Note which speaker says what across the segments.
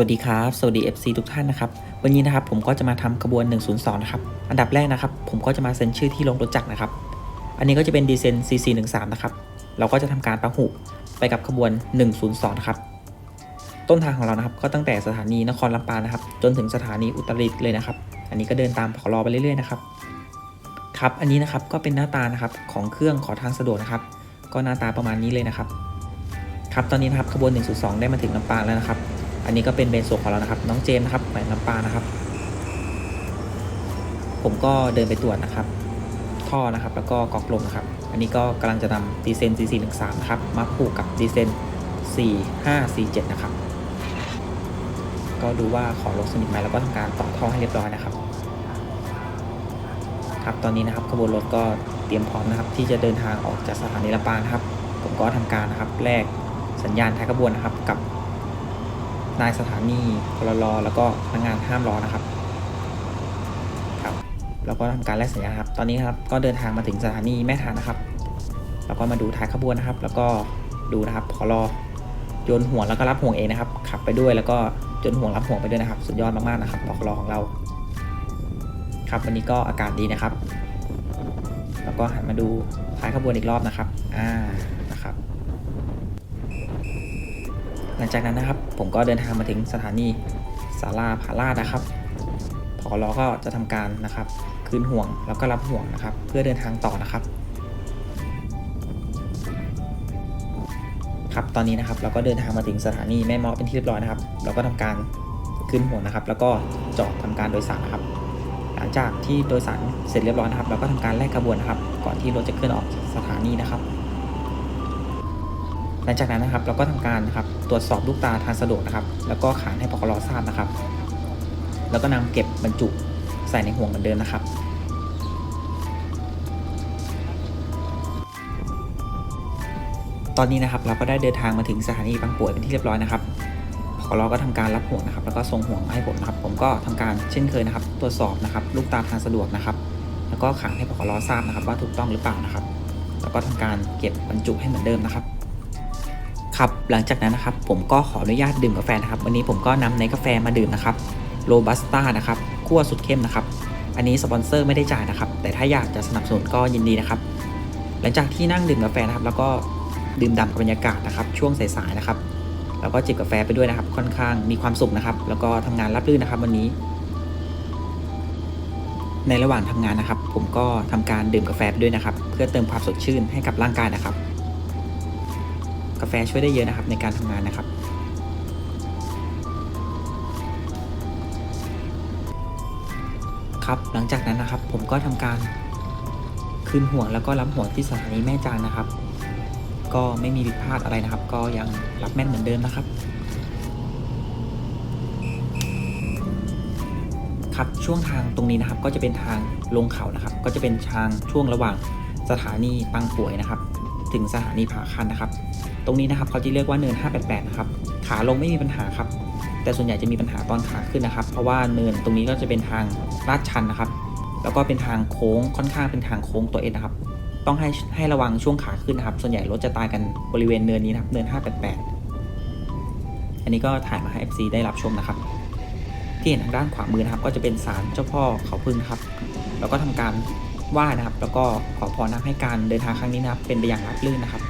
Speaker 1: สวัสดีครับ สวัสดี FC ทุกท่านนะครับ วันนี้นะครับผมก็จะมาทำขบวน 102 นะครับ อันดับแรกนะครับ ผมก็จะมาเซ็นชื่อที่ลงรถจักรนะครับ อันนี้ก็จะเป็นดีเซน CC13 นะครับ เราก็จะทำการประหุไปกับขบวน 102 นะครับ ต้นทางของเรานะครับ ก็ตั้งแต่สถานีนครลำปางนะครับ จนถึงสถานีอุตรดิตถ์เลยนะครับ อันนี้ก็เดินตามขอรอไปเรื่อยๆนะครับ ครับ อันนี้นะครับก็เป็นหน้าตานะครับของเครื่องขอทางสะดวกนะครับ ก็หน้าตาประมาณนี้เลยนะครับ ครับ ตอนนี้นะครับขบวน 102 ได้มาถึงลำปางแล้วนะครับ อันนี้ก็เป็นเบนโซของเรานะครับ น้องเจมส์นะครับแขวงลำปางนะครับ ผมก็เดินไปตรวจนะครับ ท่อนะครับ แล้วก็กอกลมนะครับ อันนี้ก็กำลังจะนำดีเซน C413 นะครับมาผูกกับดีเซน 4547 นะครับ ก็ดูว่าขอลดสนิทไหมแล้วก็ทำการต่อท่อให้เรียบร้อยนะครับ ครับตอนนี้นะครับขบวนรถก็เตรียมพร้อมนะครับ ที่จะเดินทางออกจากสถานีลำปางนะครับ ผมก็ทำการนะครับแลกสัญญาณท้ายขบวนนะครับกับ นายสถานีพลรแล้วก็พนักงานห้ามรอนะครับครับ แล้วก็ทำการแลกสัญญาครับ ตอนนี้ครับก็เดินทางมาถึงสถานีแม่ทานนะครับ แล้วก็มาดูท้ายขบวนนะครับ แล้วก็ดูนะครับพลโยนห่วงแล้วก็รับห่วงเองนะครับ ขับไปด้วยแล้วก็โยนห่วงรับห่วงไปด้วยนะครับ สุดยอดมากๆนะครับพลของเรา ครับวันนี้ก็อากาศดีนะครับ แล้วก็หันมาดูท้ายขบวนอีกรอบนะครับ อ่า นะครับ หลังจากนั้นนะครับ ผมก็เดินทางมาถึงสถานีสาราผาลาดนะครับพอรอก็จะทำการนะครับ คืนห่วงแล้วก็รับห่วงนะครับ เพื่อเดินทางต่อนะครับ ครับตอนนี้นะครับเราก็เดินทางมาถึงสถานีแม่เมาะเป็นที่เรียบร้อยนะครับ เราก็ทำการคืนห่วงนะครับ แล้วก็จอดทำการโดยสารนะครับ หลังจากที่โดยสารเสร็จเรียบร้อยนะครับ เราก็ทำการแลกขบวนนะครับ ก่อนที่รถจะเคลื่อนออกสถานีนะครับ หลังจากนั้นนะครับเราก็ทำการนะครับตรวจสอบลูกตาทางสะดวกนะครับ แล้วก็ขานให้ปกรทราบนะครับ แล้วก็นำเก็บบรรจุใส่ในห่วงเหมือนเดิมนะครับตอนนี้นะครับเราก็ได้เดินทางมาถึงสถานีบางป่วยเป็นที่เรียบร้อยนะครับปกรก็ทำการรับห่วงนะครับ แล้วก็ส่งห่วงมาให้ผมนะครับ ผมก็ทำการเช่นเคยนะครับ ตรวจสอบนะครับ ลูกตาทางสะดวกนะครับ แล้วก็ขานให้ปกรอทราบนะครับ ว่าถูกต้องหรือเปล่านะครับ แล้วก็ทำการเก็บบรรจุให้เหมือนเดิมนะครับ ครับหลังจากนั้นนะครับผมก็ขออนุญาตดื่มกาแฟนะครับวันนี้ผมก็นำในกาแฟมาดื่มนะครับโรบัสต้านะครับคั่วสุดเข้มนะครับ อันนี้สปอนเซอร์ไม่ได้จ่ายนะครับ แต่ถ้าอยากจะสนับสนุนก็ยินดีนะครับ หลังจากที่นั่งดื่มกาแฟนะครับ แล้วก็ดื่มด่ำกับบรรยากาศนะครับ ช่วงสายๆนะครับ แล้วก็จิบกาแฟไปด้วยนะครับ ค่อนข้างมีความสุขนะครับ แล้วก็ทำงานรับรื่นนะครับวันนี้ ในระหว่างทำงานนะครับ ผมก็ทำการดื่มกาแฟไปด้วยนะครับ เพื่อเติมความสดชื่นให้กับร่างกายนะครับ กาแฟช่วยได้เยอะนะครับในการทำงานนะครับ ครับหลังจากนั้นนะครับผมก็ทำการคืนห่วงแล้วก็รับห่วงที่สถานีแม่จางนะครับ ก็ไม่มีผิดพลาดอะไรนะครับ ก็ยังรับแม่นเหมือนเดิมนะครับครับช่วงทางตรงนี้นะครับก็จะเป็นทางลงเขานะครับ ก็จะเป็นทางช่วงระหว่างสถานีปังป่วยนะครับ ถึงสถานีผาคันนะครับ ตรงนี้นะครับเขาจะเรียกว่าเนิน 588 นะครับ ขาลงไม่มีปัญหาครับ แต่ส่วนใหญ่จะมีปัญหาตอนขาขึ้นนะครับ เพราะว่าเนินตรงนี้ก็จะเป็นทางลาดชันนะครับ แล้วก็เป็นทางโค้งค่อนข้างเป็นทางโค้งตัวเองนะครับ ต้องให้ให้ระวังช่วงขาขึ้นนะครับ ส่วนใหญ่รถจะตายกันบริเวณเนินนี้นะครับ เนิน 588 อันนี้ก็ถ่ายมาให้ FC ได้รับชมนะครับ ที่เห็นทางด้านขวามือนะครับ ก็จะเป็นศาลเจ้าพ่อเขาพึ่งครับ แล้วก็ทำการไหว้นะครับ แล้วก็ขอพรนะให้การเดินทางครั้งนี้นะครับ เป็นไปอย่างราบรื่นนะครับ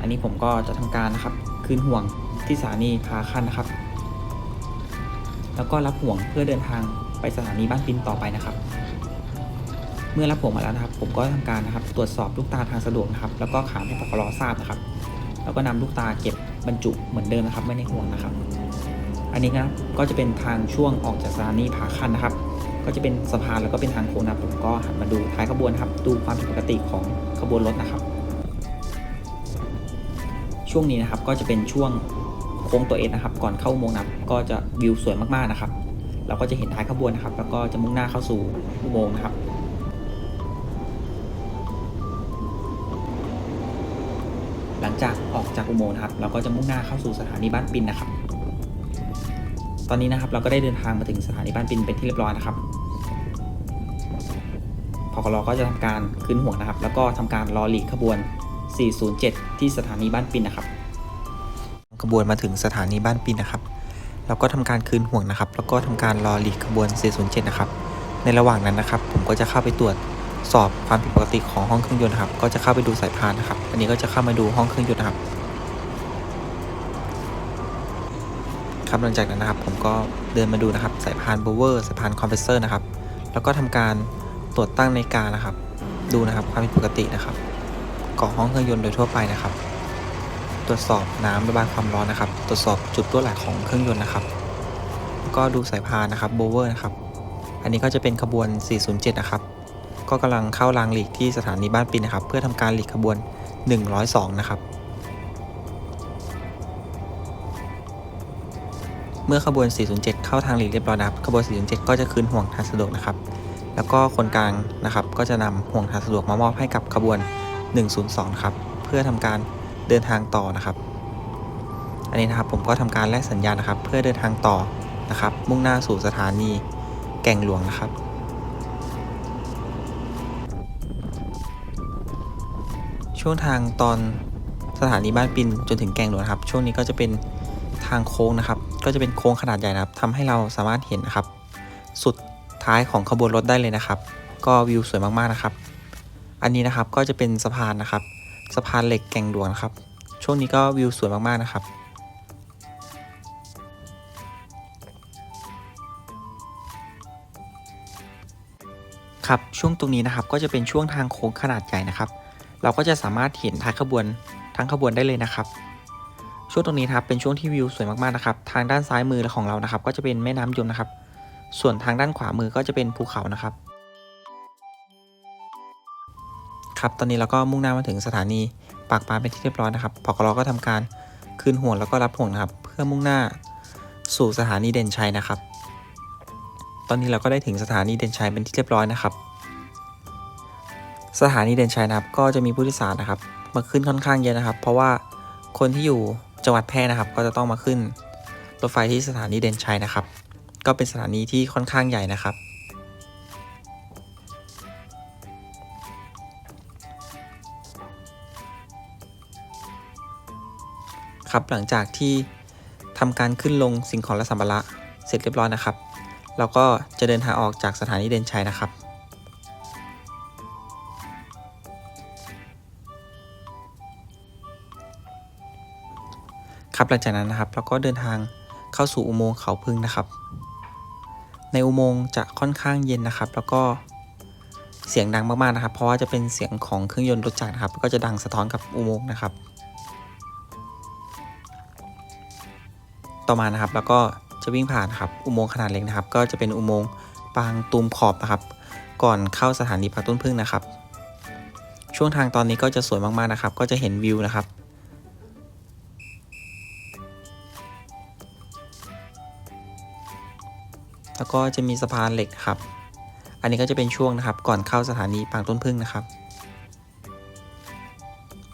Speaker 1: อันนี้ผมก็จะทำการนะครับ คืนห่วงที่สถานีพาคันนะครับ แล้วก็รับห่วงเพื่อเดินทางไปสถานีบ้านปินต่อไปนะครับ เมื่อรับห่วงมาแล้วนะครับ ผมก็ทำการนะครับ ตรวจสอบลูกตาทางสะดวกนะครับ แล้วก็ขานให้ปกรทราบนะครับ แล้วก็นำลูกตาเก็บบรรจุเหมือนเดิมนะครับ ไม่ในห่วงนะครับ อันนี้นะครับก็จะเป็นทางช่วงออกจากสถานีผาคันนะครับก็จะเป็นสะพานแล้วก็เป็นทางโค้งนะผมก็หันมาดูท้ายขบวนครับ ดูความผิดปกติของขบวนรถนะครับ ช่วงนี้นะครับก็จะเป็นช่วงโค้งตัวเองนะครับ ก่อนเข้าโมงนับก็จะวิวสวยมากๆนะครับ เราก็จะเห็นท้ายขบวนนะครับ แล้วก็จะมุ่งหน้าเข้าสู่อุโมงค์นะครับหลังจากออกจากอุโมงค์นะครับ เราก็จะมุ่งหน้าเข้าสู่สถานีบ้านปินนะครับ ตอนนี้นะครับเราก็ได้เดินทางมาถึงสถานีบ้านปินเป็นที่เรียบร้อยนะครับพกรก็จะทำการขึ้นห่วนะครับ แล้วก็ทำการรอหลีกขบวน 407 ที่สถานีบ้านปินนะครับขบวนมาถึงสถานีบ้านปินนะครับ เราก็ทำการคืนห่วงนะครับ แล้วก็ทำการรอหลีกขบวน 407 นะครับ ในระหว่างนั้นนะครับ ผมก็จะเข้าไปตรวจสอบความผิดปกติของห้องเครื่องยนต์ครับ ก็จะเข้าไปดูสายพานนะครับ อันนี้ก็จะเข้ามาดูห้องเครื่องยนต์ครับ ครับหลังจากนั้นนะครับ ผมก็เดินมาดูนะครับ สายพานโบเวอร์สายพานคอมเพรสเซอร์นะครับ แล้วก็ทำการตรวจตั้งในาฬิกานะครับ ดูนะครับความผิดปกตินะครับ ก่อห้องเครื่องยนต์โดยทั่วไปนะครับ ตรวจสอบน้ำระบายความร้อนนะครับ ตรวจสอบจุดรั่วไหลของเครื่องยนต์นะครับ แล้วก็ดูสายพานนะครับโบเวอร์นะครับ อันนี้ก็จะเป็นขบวน 407 นะครับ ก็กำลังเข้ารางหลีกที่สถานีบ้านปินนะครับ เพื่อทำการหลีกขบวน 102 นะครับ เมื่อขบวน 407 เข้าทางหลีกเรียบร้อยนะครับ ขบวน 407 ก็จะคืนห่วงทางสะดวกนะครับ แล้วก็คนกลางนะครับ ก็จะนำห่วงทางสะดวกมามอบให้กับขบวน 102นะครับ เพื่อทำการเดินทางต่อนะครับ อันนี้นะครับผมก็ทำการแลกสัญญาณนะครับ เพื่อเดินทางต่อนะครับ มุ่งหน้าสู่สถานีแก่งหลวงนะครับช่วงทางตอนสถานีบ้านปินจนถึงแก่งหลวงครับ ช่วงนี้ก็จะเป็นทางโค้งนะครับ ก็จะเป็นโค้งขนาดใหญ่นะครับทำให้เราสามารถเห็นนะครับ สุดท้ายของขบวนรถได้เลยนะครับ ก็วิวสวยมากๆนะครับ อันนี้นะครับก็จะเป็นสะพานนะครับ สะพานเหล็กแก่งหลวงนะครับ ช่วงนี้ก็วิวสวยมากๆนะครับ ครับช่วงตรงนี้นะครับก็จะเป็นช่วงทางโค้งขนาดใหญ่นะครับ เราก็จะสามารถเห็นท้ายขบวนทั้งขบวนได้เลยนะครับ ช่วงตรงนี้ครับเป็นช่วงที่วิวสวยมากๆนะครับ ทางด้านซ้ายมือของเรานะครับ ก็จะเป็นแม่น้ำยมนะครับ ส่วนทางด้านขวามือก็จะเป็นภูเขานะครับ ครับตอนนี้เราก็มุ่งหน้ามาถึงสถานีปากปลาเป็นที่เรียบร้อยนะครับพอกรก็ทำการคืนห่วงแล้วก็รับห่วงนะครับ เพื่อมุ่งหน้าสู่สถานีเด่นชัยนะครับ ตอนนี้เราก็ได้ถึงสถานีเด่นชัยเป็นที่เรียบร้อยนะครับ สถานีเด่นชัยนะครับ ก็จะมีผู้โดยสารนะครับมาขึ้นค่อนข้างเยอะนะครับ เพราะว่าคนที่อยู่จังหวัดแพร่นะครับ ก็จะต้องมาขึ้นรถไฟที่สถานีเด่นชัยนะครับ ก็เป็นสถานีที่ค่อนข้างใหญ่นะครับ ครับหลังจากที่ทำการขึ้นลงสิ่งของและสัมภาระเสร็จเรียบร้อยนะครับ เราก็จะเดินทางออกจากสถานีเด่นชัยนะครับครับหลังจากนั้นนะครับเราก็เดินทางเข้าสู่อุโมงค์เขาพึ่งนะครับ ในอุโมงค์จะค่อนข้างเย็นนะครับ แล้วก็เสียงดังมากๆนะครับ เพราะว่าจะเป็นเสียงของเครื่องยนต์รถจักรนะครับ ก็จะดังสะท้อนกับอุโมงค์นะครับ ต่อมานะครับ แล้วก็จะวิ่งผ่านครับอุโมงค์ขนาดเล็กนะครับ ก็จะเป็นอุโมงค์ปางตูมขอบนะครับ ก่อนเข้าสถานีปากต้นพึ่งนะครับ ช่วงทางตอนนี้ก็จะสวยมากๆนะครับ ก็จะเห็นวิวนะครับแล้วก็จะมีสะพานเหล็กครับ อันนี้ก็จะเป็นช่วงนะครับ ก่อนเข้าสถานีปางต้นพึ่งนะครับ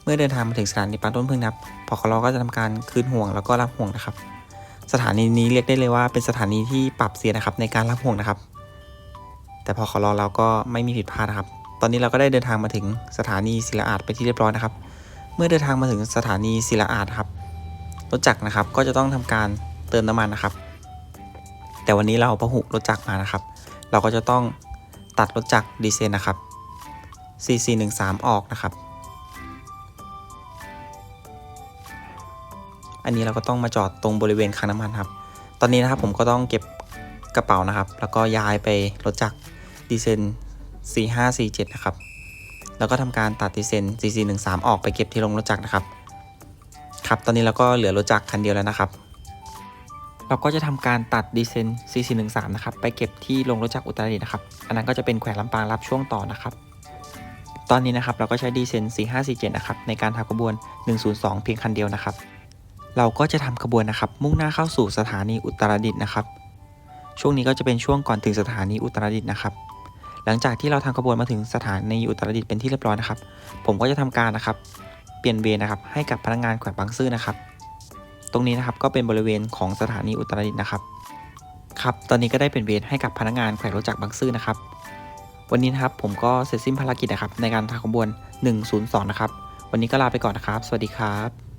Speaker 1: เมื่อเดินทางมาถึงสถานีปางต้นพึ่งนะครับพอคลอก็จะทำการคืนห่วงแล้วก็รับห่วงนะครับ สถานีนี้เรียกได้เลยว่าเป็นสถานีที่ปรับเสียนะครับในการรับห่วงนะครับ แต่พอขอรอเราก็ไม่มีผิดพลาดนะครับ ตอนนี้เราก็ได้เดินทางมาถึงสถานีศิลาอาดไปที่เรียบร้อยนะครับ เมื่อเดินทางมาถึงสถานีศิลาอาดครับรถจักรนะครับก็จะต้องทำการเติมน้ำมันนะครับ แต่วันนี้เราเอาพหุรถจักรมานะครับ เราก็จะต้องตัดรถจักรดีเซลนะครับ 4413 ออกนะครับ อันนี้เราก็ต้องมาจอดตรงบริเวณคลังน้ำมันครับ ตอนนี้นะครับผมก็ต้องเก็บกระเป๋านะครับ แล้วก็ย้ายไปรถจักรดีเซล4547 นะครับ แล้วก็ทำการตัดดีเซล4413 ออกไปเก็บที่โรงรถจักรนะครับ ครับ ตอนนี้เราก็เหลือรถจักรคันเดียวแล้วนะครับ เราก็จะทำการตัดดีเซล4413 นะครับ ไปเก็บที่โรงรถจักรอุตรดิตถ์นะครับ อันนั้นก็จะเป็นแขวงลำปางรับช่วงต่อนะครับตอนนี้นะครับเราก็ใช้ดีเซล4547 นะครับ ในการทำขบวน 102 เพียงคันเดียวนะครับ เราก็จะทำขบวนนะครับ มุ่งหน้าเข้าสู่สถานีอุตรดิตถ์นะครับ ช่วงนี้ก็จะเป็นช่วงก่อนถึงสถานีอุตรดิตถ์นะครับ หลังจากที่เราทำขบวนมาถึงสถานีอุตรดิตถ์เป็นที่เรียบร้อยนะครับ ผมก็จะทำการนะครับ เปลี่ยนเวรนะครับ ให้กับพนักงานแขวงบางซื่อนะครับ ตรงนี้นะครับก็เป็นบริเวณของสถานีอุตรดิตถ์นะครับ ครับ ตอนนี้ก็ได้เป็นเวรให้กับพนักงานแขวงรถจักรบางซื่อนะครับ วันนี้นะครับผมก็เสร็จสิ้นภารกิจนะครับในการทำขบวน 102 นะครับ วันนี้ก็ลาไปก่อนนะครับ สวัสดีครับ